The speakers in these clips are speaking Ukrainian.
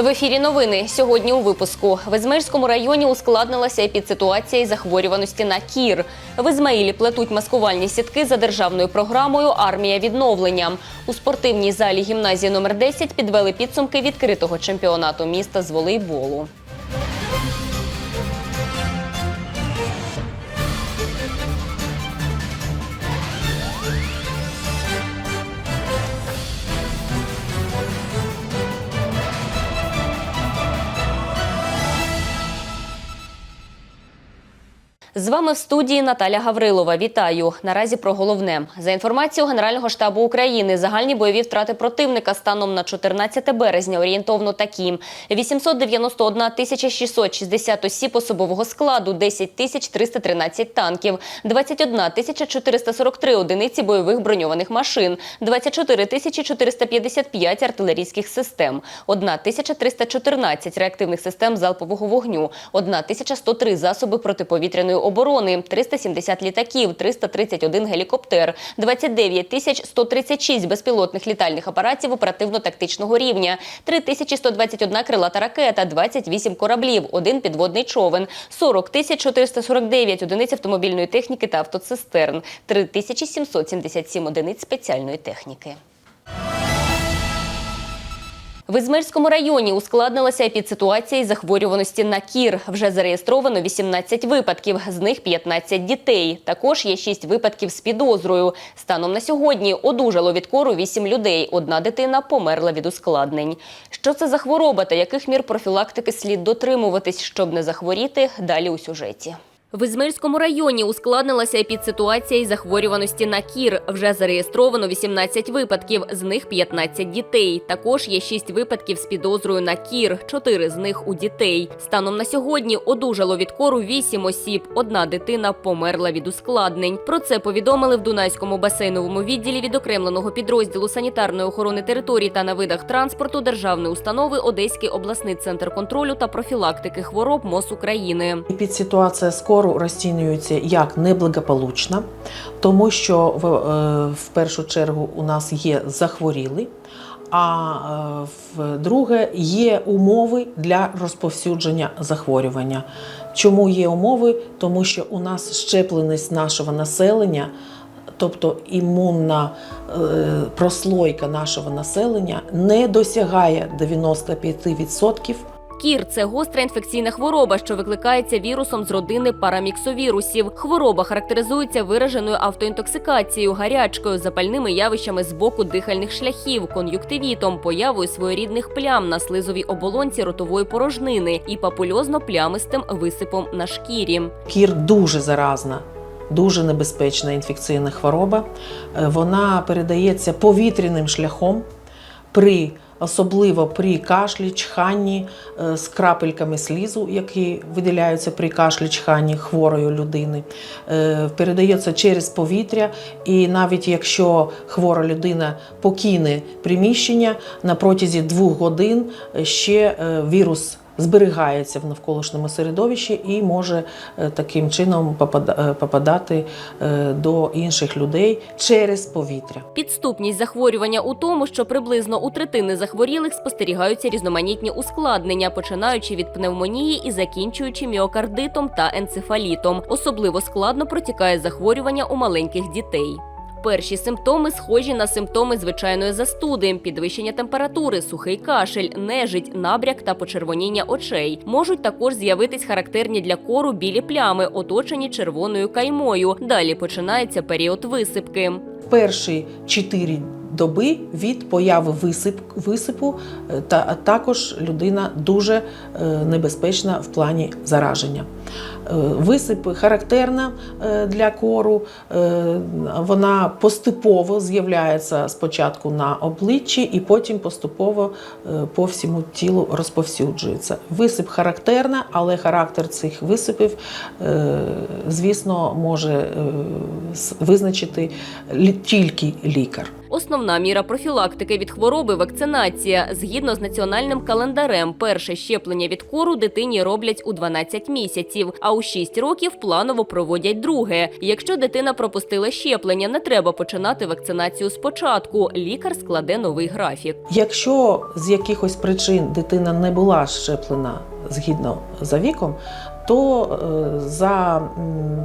В ефірі новини сьогодні у випуску в Ізмаїльському районі ускладнилася епідситуація із захворюваності на кір. В Ізмаїлі плетуть маскувальні сітки за державною програмою Армія відновлення. У спортивній залі гімназії номер 10 підвели підсумки відкритого чемпіонату міста з волейболу. З вами в студії Наталя Гаврилова. Вітаю. Наразі про головне. За інформацією Генерального штабу України, загальні бойові втрати противника станом на 14 березня орієнтовно такі: 891 тисяча 660 осіб особового складу, 10 тисяч 313 танків, 21 тисяча 443 одиниці бойових броньованих машин, 24 тисячі 455 артилерійських систем, 1 тисяча 314 реактивних систем залпового вогню, 1 тисяча 103 засоби протиповітряної оборони, 370 літаків, 331 гелікоптер, 29 тисяч 136 безпілотних літальних апаратів оперативно-тактичного рівня, 3121 крилата ракета, 28 кораблів, один підводний човен, 40 тисяч 449 одиниць автомобільної техніки та автоцистерн, 3777 одиниць спеціальної техніки. В Ізмельському районі ускладнилася епідситуація із захворюваності на кір. Вже зареєстровано 18 випадків, з них 15 дітей. Також є 6 випадків з підозрою. Станом на сьогодні одужало від кору 8 людей. Одна дитина померла від ускладнень. Що це за хвороба та яких мір профілактики слід дотримуватись, щоб не захворіти? Далі у сюжеті. В Ізмельському районі ускладнилася епідситуація із захворюваності на кір. Вже зареєстровано 18 випадків, з них 15 дітей. Також є 6 випадків з підозрою на кір, 4 з них у дітей. Станом на сьогодні одужало від кору 8 осіб. Одна дитина померла від ускладнень. Про це повідомили в Дунайському басейновому відділі відокремленого підрозділу санітарної охорони територій та на видах транспорту державної установи Одеський обласний центр контролю та профілактики хвороб МОЗ України. Підситуація з кору розцінюється як неблагополучна, тому що в, е, в першу чергу у нас є захворіли, а е, в-друге, є умови для розповсюдження захворювання. Чому є умови? Тому що у нас щепленість нашого населення. Тобто імунна е, прослойка нашого населення не досягає 95% Кір це гостра інфекційна хвороба, що викликається вірусом з родини параміксовірусів. Хвороба характеризується вираженою автоінтоксикацією, гарячкою, запальними явищами з боку дихальних шляхів, кон'юктивітом, появою своєрідних плям на слизовій оболонці ротової порожнини і папульозно-плямистим висипом на шкірі. Кір дуже заразна, дуже небезпечна інфекційна хвороба. Е, Вона передається повітряним шляхом при Особливо при кашлі, чханні е, з крапельками слізу, які виділяються при кашлі, чханні хворої людини, Е, передається через повітря, і навіть якщо хвора людина покине приміщення на протязі двох годин ще е, вірус зберігається в навколишньому середовищі і може е, таким чином е, попадати е, до інших людей через повітря. Підступність захворювання у тому, що приблизно у третини захворілих спостерігаються різноманітні ускладнення, починаючи від пневмонії і закінчуючи міокардитом та енцефалітом. Особливо складно протікає захворювання у маленьких дітей. Перші симптоми схожі на симптоми звичайної застуди, підвищення температури, сухий кашель, нежить, набряк та почервоніння очей. Можуть також з'явитись характерні для кору білі плями, оточені червоною каймою. Далі починається період висипки. Перші 4 доби від появи висип, висипу е, та також людина дуже е, небезпечна в плані зараження. Е, Висип характерна е, для кору, е, вона поступово з'являється спочатку на обличчі і потім поступово по всьому тілу розповсюджується. Висип характерна, але характер цих висипів, звісно, може визначити тільки лікар. Основна міра профілактики від хвороби вакцинація. Згідно з національним календарем, перше щеплення від кору дитині роблять у 12 місяців, а у 6 років планово проводять друге. Якщо дитина пропустила щеплення, не треба починати вакцинацію спочатку. Лікар складе новий графік. Якщо з якихось причин дитина не була щеплена згідно за віком, то е, за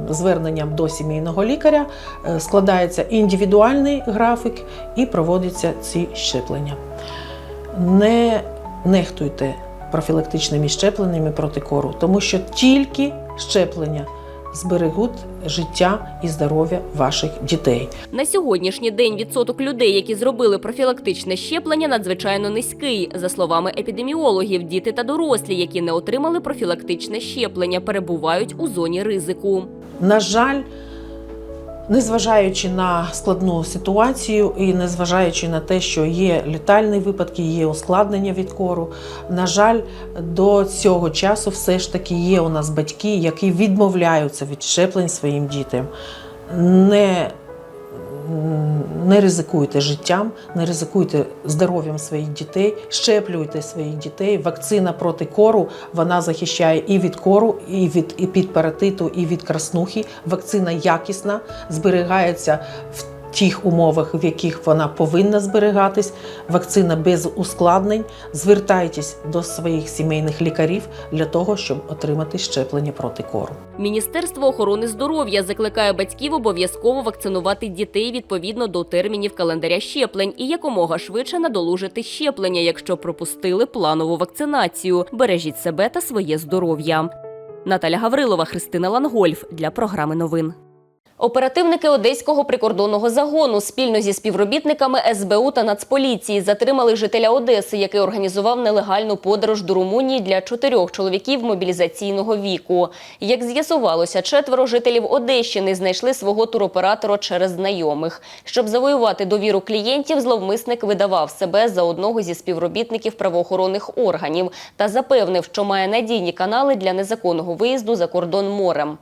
зверненням до сімейного лікаря е, складається індивідуальний графік і проводяться ці щеплення. Не нехтуйте профілактичними щепленнями проти кору, тому що тільки щеплення зберегуть життя і здоров'я ваших дітей. На сьогоднішній день відсоток людей, які зробили профілактичне щеплення, надзвичайно низький. За словами епідеміологів, діти та дорослі, які не отримали профілактичне щеплення, перебувають у зоні ризику. На жаль, незважаючи на складну ситуацію і незважаючи на те, що є літальні випадки, є ускладнення від кору, на жаль, до цього часу все ж таки є у нас батьки, які відмовляються від щеплень своїм дітям. Не не ризикуйте життям, не ризикуйте здоров'ям своїх дітей, щеплюйте своїх дітей. Вакцина проти кору вона захищає і від кору, і від і під паратиту, і від краснухи. Вакцина якісна, зберігається в тих умовах, в яких вона повинна зберігатись. Вакцина без ускладнень. Звертайтесь до своїх сімейних лікарів для того, щоб отримати щеплення проти кору. Міністерство охорони здоров'я закликає батьків обов'язково вакцинувати дітей відповідно до термінів календаря щеплень і якомога швидше надолужити щеплення, якщо пропустили планову вакцинацію. Бережіть себе та своє здоров'я. Наталя Гаврилова, Христина Лангольф для програми новин. Оперативники одеського прикордонного загону спільно зі співробітниками СБУ та Нацполіції затримали жителя Одеси, який організував нелегальну подорож до Румунії для чотирьох чоловіків мобілізаційного віку. Як з'ясувалося, четверо жителів Одещини знайшли свого туроператора через знайомих. Щоб завоювати довіру клієнтів, зловмисник видавав себе за одного зі співробітників правоохоронних органів та запевнив, що має надійні канали для незаконного виїзду за кордон морем.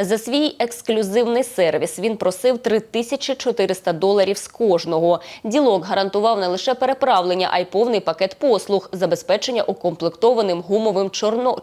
За свій ексклюзивний сервіс він просив 3400 доларів з кожного. Ділок гарантував не лише переправлення, а й повний пакет послуг, забезпечення укомплектованим гумовим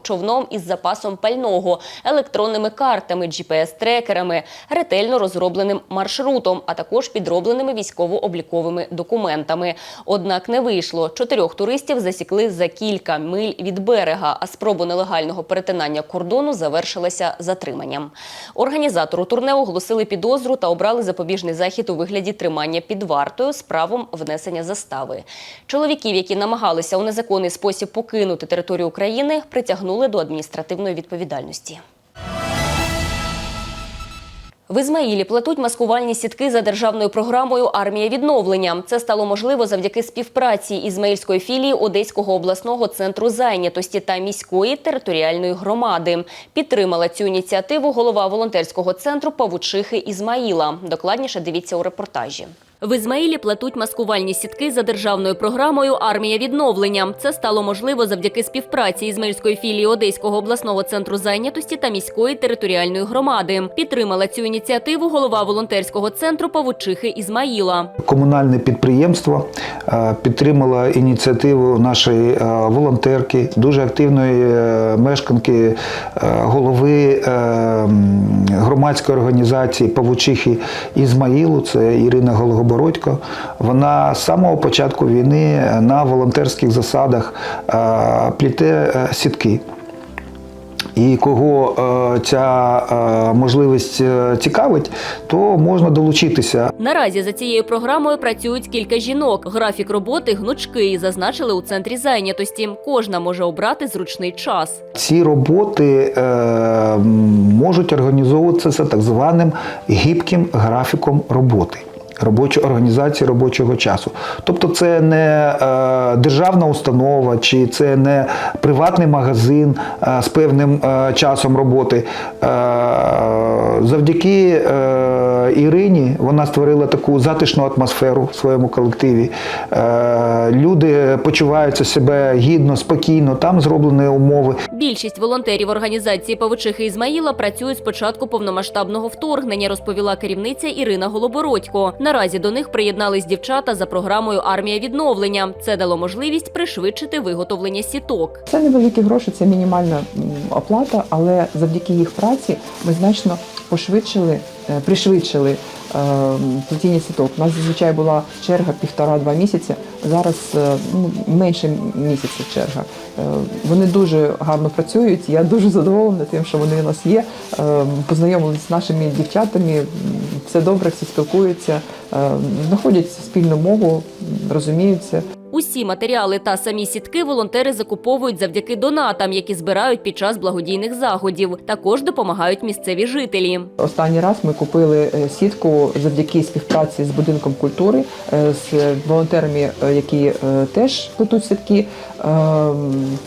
човном із запасом пального, електронними картами, GPS-трекерами, ретельно розробленим маршрутом, а також підробленими військово-обліковими документами. Однак не вийшло. Чотирьох туристів засікли за кілька миль від берега, а спроба нелегального перетинання кордону завершилася затриманням. Організатору турне оголосили підозру та обрали запобіжний захід у вигляді тримання під вартою з правом внесення застави. Чоловіків, які намагалися у незаконний спосіб покинути територію України, притягнули до адміністративної відповідальності. В Ізмаїлі плетуть маскувальні сітки за державною програмою Армія відновлення. Це стало можливо завдяки співпраці ізмаїльської філії Одеського обласного центру зайнятості та міської територіальної громади. Підтримала цю ініціативу голова волонтерського центру Павучихи Ізмаїла. Докладніше дивіться у репортажі. В Ізмаїлі плетуть маскувальні сітки за державною програмою Армія відновлення. Це стало можливо завдяки співпраці ізмаїльської філії Одеського обласного центру зайнятості та міської територіальної громади. Підтримала цю ініціативу голова волонтерського центру Павучихи Ізмаїла. Комунальне підприємство е, підтримало ініціативу нашої е, волонтерки, дуже активної е, мешканки голови громадської організації Павучихи Ізмаїлу, це Ірина Голгобородько. Вона з самого початку війни на волонтерських засадах е, пліте е, сітки. І кого е, ця можливість цікавить, то можна долучитися. Наразі за цією програмою працюють кілька жінок. Графік роботи гнучкий, зазначили у центрі зайнятості. Кожна може обрати зручний час. Ці роботи можуть організовуватися так званим гібким графіком роботи. Робочої організації робочого часу. Тобто це не е, державна установа, чи це не приватний магазин е, з певним е, часом роботи. Е, завдяки е, Ірині. Вона створила таку затишну атмосферу в своєму колективі. Е, Люди почуваються себе гідно, спокійно. Там зроблені умови. Більшість волонтерів організації Павичихи Ізмаїла працюють з початку повномасштабного вторгнення, розповіла керівниця Ірина Голобородько. Наразі до них приєднались дівчата за програмою Армія відновлення. Це дало можливість пришвидшити виготовлення сіток. Це невеликі гроші, це мінімальна оплата, але завдяки їх праці ми значно пошвидшили, е, пришвидшили плетіння сіток. У нас зазвичай була черга півтора-два місяці. Зараз е, ну, менше місяця черга. Е, Вони дуже гарно працюють. Я дуже задоволена тим, що вони у нас є. Познайомилися з нашими дівчатами. Все добре, всі спілкуються, знаходять спільну мову, розуміються. Усі матеріали та самі сітки волонтери закуповують завдяки донатам, які збирають під час благодійних заходів. Також допомагають місцеві жителі. Останній раз ми купили е, сітку завдяки співпраці з будинком культури, е, з волонтерами, е, які теж плетуть сітки. Е,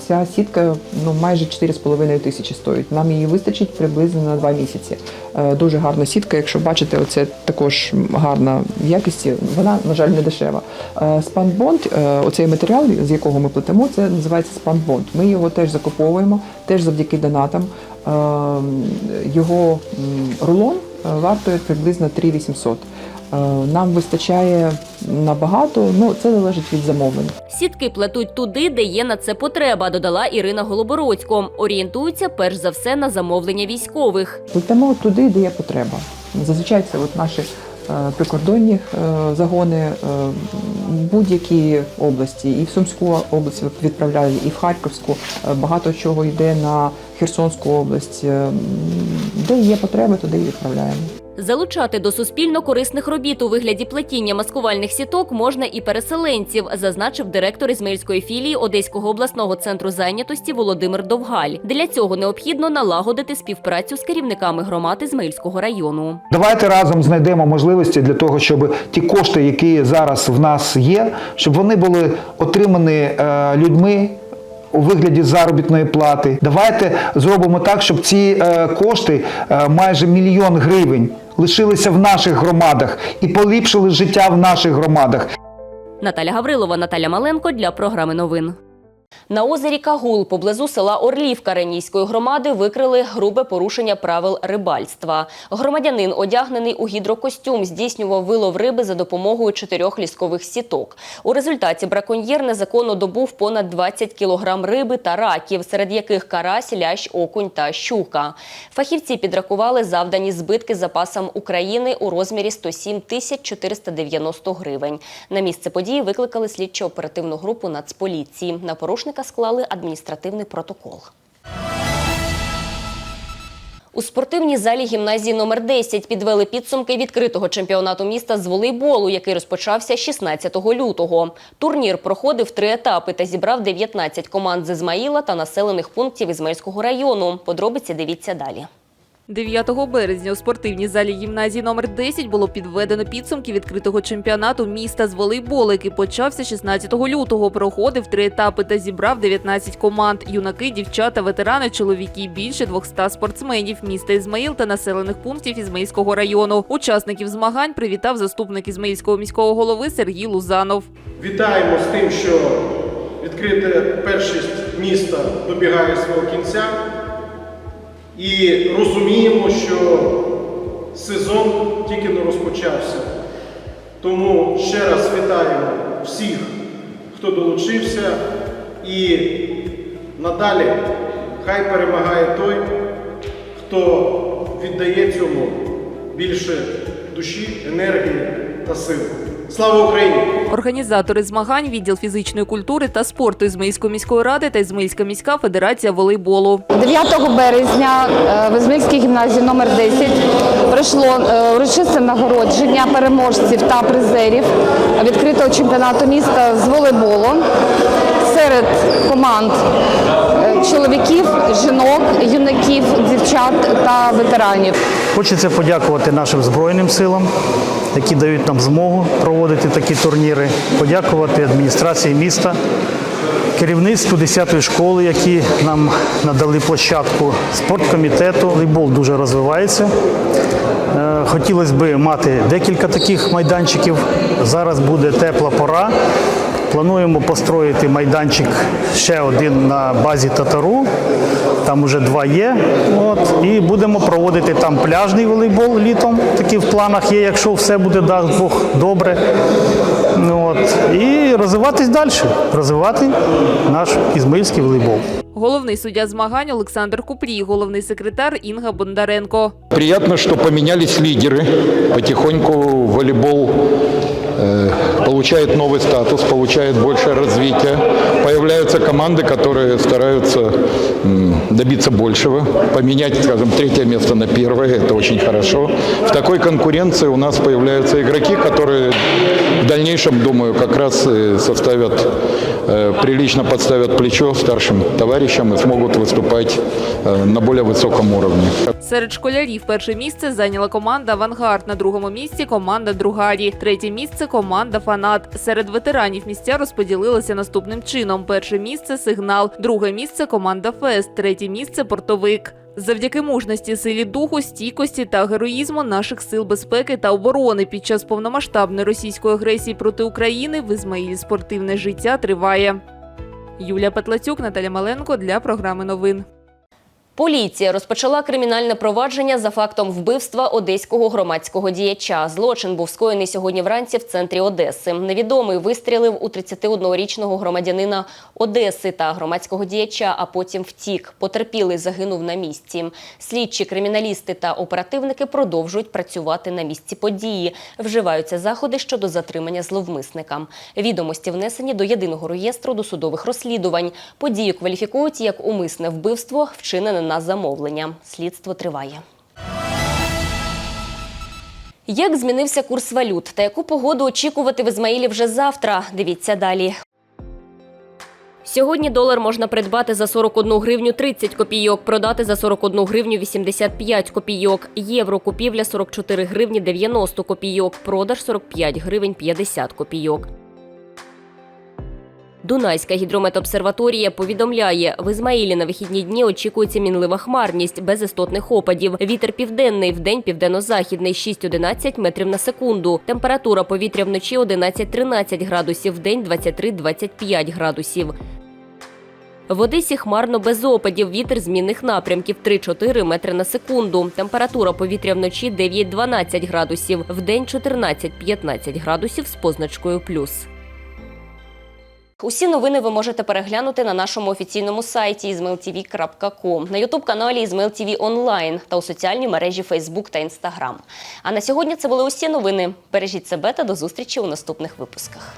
Ця сітка ну майже 4,5 тисячі стоїть. Нам її вистачить приблизно на два місяці. Е, Дуже гарна сітка. Якщо бачите, оце також гарна в якості. Вона, на жаль, не дешева. Е, Спанбонд, е, оцей матеріал, з якого ми платимо, це називається спанбонд. Ми його теж закуповуємо, теж завдяки донатам. Е, Його рулон е, вартує приблизно 3800. Е, Нам вистачає набагато, ну це залежить від замовлень. Сітки плетуть туди, де є на це потреба, додала Ірина Голобородько. Орієнтуються перш за все на замовлення військових. Плетемо туди, де є потреба. Зазвичай це от наші е, прикордонні е, загони будь-які області, і в Сумську область відправляли, і в Харківську. Багато чого йде на Херсонську область. Де є потреба, туди і відправляємо. Залучати до суспільно корисних робіт у вигляді плетіння маскувальних сіток можна і переселенців, зазначив директор Ізмаїльської філії Одеського обласного центру зайнятості Володимир Довгаль. Для цього необхідно налагодити співпрацю з керівниками громад Ізмаїльського району. Давайте разом знайдемо можливості для того, щоб ті кошти, які зараз в нас є, щоб вони були отримані е, людьми. У вигляді заробітної плати. Давайте зробимо так, щоб ці е, кошти, е, майже мільйон гривень, лишилися в наших громадах і поліпшили життя в наших громадах. Наталя Гаврилова, Наталя Маленко для програми новин. На озері Кагул поблизу села Орлівка Ренійської громади викрили грубе порушення правил рибальства. Громадянин, одягнений у гідрокостюм, здійснював вилов риби за допомогою чотирьох ліскових сіток. У результаті браконьєр незаконно добув понад 20 кілограм риби та раків, серед яких карась, лящ, окунь та щука. Фахівці підрахували завдані збитки запасам України у розмірі 107 тисяч 490 гривень. На місце події викликали слідчо-оперативну групу Нацполіції. На порушника склали адміністративний протокол. У спортивній залі гімназії номер 10 підвели підсумки відкритого чемпіонату міста з волейболу, який розпочався 16 лютого. Турнір проходив три етапи та зібрав 19 команд з Ізмаїла та населених пунктів Ізмаїльського району. Подробиці дивіться далі. 9 березня у спортивній залі гімназії номер 10 було підведено підсумки відкритого чемпіонату міста з волейболу, який почався 16 лютого. Проходив три етапи та зібрав 19 команд: юнаки, дівчата, ветерани, чоловіки, більше 200 спортсменів міста Ізмаїл та населених пунктів Ізмаїльського району. Учасників змагань привітав заступник Ізмаїльського міського голови Сергій Лузанов. Вітаємо з тим, що відкрите першість міста добігає свого кінця. І розуміємо, що сезон тільки не розпочався. Тому ще раз вітаємо всіх, хто долучився, і надалі хай перемагає той, хто віддає цьому більше душі, енергії та сил. Слава Україні! Організатори змагань, відділ фізичної культури та спорту Ізмаїльської міської ради та Ізмаїльська міська федерація волейболу. 9 березня е, в Ізмаїльській гімназії номер 10 пройшло е, урочисте нагородження переможців та призерів відкритого чемпіонату міста з волейболу серед команд е, чоловіків, жінок, юнаків, дівчат та ветеранів. Хочеться подякувати нашим Збройним силам, які дають нам змогу проводити такі турніри. Подякувати адміністрації міста, керівництву 10-ї школи, які нам надали площадку, спорткомітету. Волейбол дуже розвивається. Е, Хотілося б мати декілька таких майданчиків. Зараз буде тепла пора. Плануємо построїти майданчик ще один на базі татару Там вже два є. От, і будемо проводити там пляжний волейбол літом. Такі в планах є, якщо все буде дасть Бог добре. Ну, От, і розвиватись далі, розвивати наш ізмаїльський волейбол. Головний суддя змагань Олександр Купрій, головний секретар Інга Бондаренко. Приятно, что поменялись лидеры. Потихоньку волейбол э, получает новый статус, получает большее развитие. Появляются команды, которые стараются м, добиться большего, поменять, скажем, третье место на первое. Это очень хорошо. В такой конкуренции у нас появляются игроки, которые в дальнейшем, думаю, как раз и составят, э, прилично подставят плечо старшим товарищам и смогут выступать э, на более высоком уровне. Серед школярів перше місце зайняла команда Авангард. На другому місці команда Другарі. Третє місце команда Фанат. Серед ветеранів місця розподілилися наступним чином: перше місце сигнал, друге місце команда Фест, третє місце портовик. Завдяки мужності, силі духу, стійкості та героїзму наших сил безпеки та оборони під час повномасштабної російської агресії проти України в Ізмаїлі спортивне життя триває. Юлія Петлацюк, Наталя Маленко для програми новин. Поліція розпочала кримінальне провадження за фактом вбивства одеського громадського діяча. Злочин був скоєний сьогодні вранці в центрі Одеси. Невідомий вистрілив у 31-річного громадянина Одеси та громадського діяча, а потім втік. Потерпілий загинув на місці. Слідчі, криміналісти та оперативники продовжують працювати на місці події. Вживаються заходи щодо затримання зловмисника. Відомості внесені до єдиного реєстру досудових розслідувань. Подію кваліфікують як умисне вбивство, вчинене на замовлення. Слідство триває. Як змінився курс валют та яку погоду очікувати в Ізмаїлі вже завтра? Дивіться далі. Сьогодні долар можна придбати за 41 гривню 30 копійок, продати за 41 гривню 85 копійок. Євро купівля 44 гривні 90 копійок, продаж 45 гривень 50 копійок. Дунайська гідрометобсерваторія повідомляє, в Ізмаїлі на вихідні дні очікується мінлива хмарність без істотних опадів. Вітер південний, вдень південно-західний 6-11 метрів на секунду. Температура повітря вночі 11-13 градусів, вдень 23-25 градусів. В Одесі хмарно без опадів. Вітер змінних напрямків 3-4 метри на секунду. Температура повітря вночі 9-12 градусів, вдень 14-15 градусів з позначкою плюс. Усі новини ви можете переглянути на нашому офіційному сайті izmailtv.com, на ютуб-каналі IzmailTV онлайн та у соціальній мережі Facebook та Instagram. А на сьогодні це були усі новини. Бережіть себе та до зустрічі у наступних випусках.